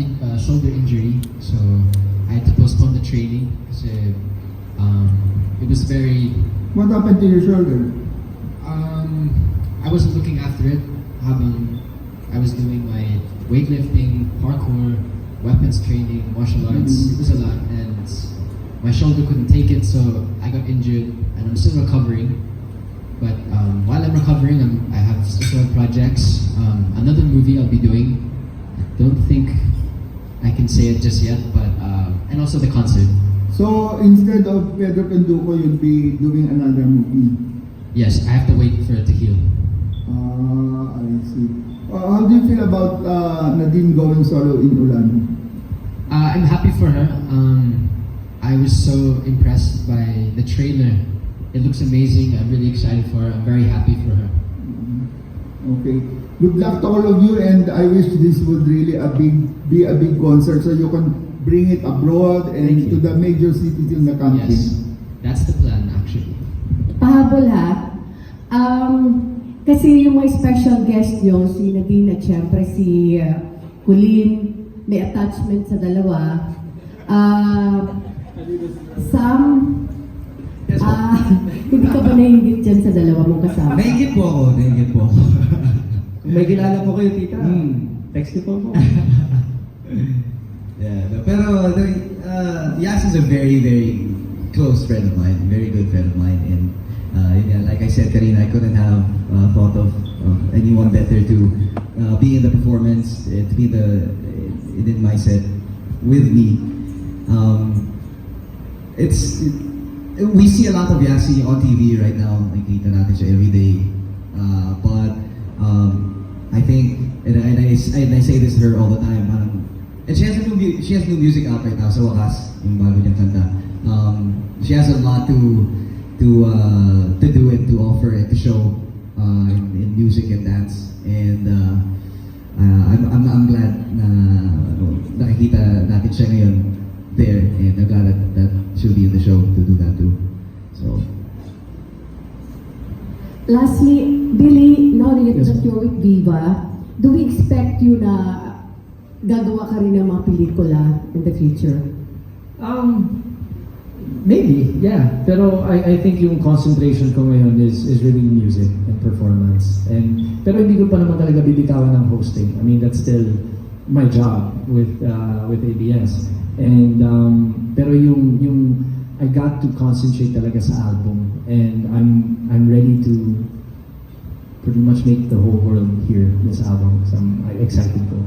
in, uh, shoulder injury, so I had to postpone the training kasi um, it was very. What happened to your shoulder? Um, I wasn't looking after it habang I was doing my weightlifting, parkour, weapons training, martial arts. It was a lot, and my shoulder couldn't take it, so I got injured, and I'm still recovering. But um, while I'm recovering, I'm, I have several projects. Um, another movie I'll be doing. I don't think I can say it just yet, but uh, and also the concert. So instead of Pedro Penduko, you'll be doing another movie. Yes, I have to wait for it to heal. Ah, I see. Uh, how do you feel about uh, Nadine going solo in Ulan? Uh, I'm happy for her. Um, I was so impressed by the trailer. It looks amazing. I'm really excited for her. I'm very happy for her. Okay. Good luck to all of you and I wish this would really a big be a big concert so you can bring it abroad and Thank you. to the major cities in the country. Yes, that's the plan actually. Pahabol ha. Um, kasi yung mga special guest nyo, si Nadine at syempre si uh, Colleen, may attachment sa dalawa. Uh, Sam, ah, hindi ka ba nainggit dyan sa dalawa mong kasama? Nainggit po ako, nainggit po ako. Kung may kilala po kayo, tita, Hmm. text niyo po ako. yeah, pero uh, Yas is a very, very close friend of mine, very good friend of mine, and uh, yun nga, like I said, Karina, I couldn't have uh, thought of, of anyone better to uh, be in the performance, uh, to be the in my set with me. Um, it's it, we see a lot of Yasi on TV right now, nakikita natin siya every day. Uh, but um, I think, and, I- and, I, and I say this to her all the time, and she has a new she has new music out right now sa wakas, yung bago niyang kanta. Um, she has a lot to to uh, to do and to offer and to show uh, in, in music and dance. And uh, uh, I'm, I'm, I'm glad na ano, nakikita natin siya ngayon there and I'm glad that, that she'll be in the show to do that too. So, Lastly, Billy, now that Yes. you're with Viva, do we expect you na gagawa ka rin ng mga pelikula in the future? Um, maybe, yeah. Pero I, I think yung concentration ko ngayon is, is really music and performance. And, pero hindi ko pa naman talaga bibitawan ng hosting. I mean, that's still my job with uh, with ABS. And um, pero yung yung I got to concentrate talaga sa album and I'm I'm ready to pretty much make the whole world hear this album. So I'm excited ko.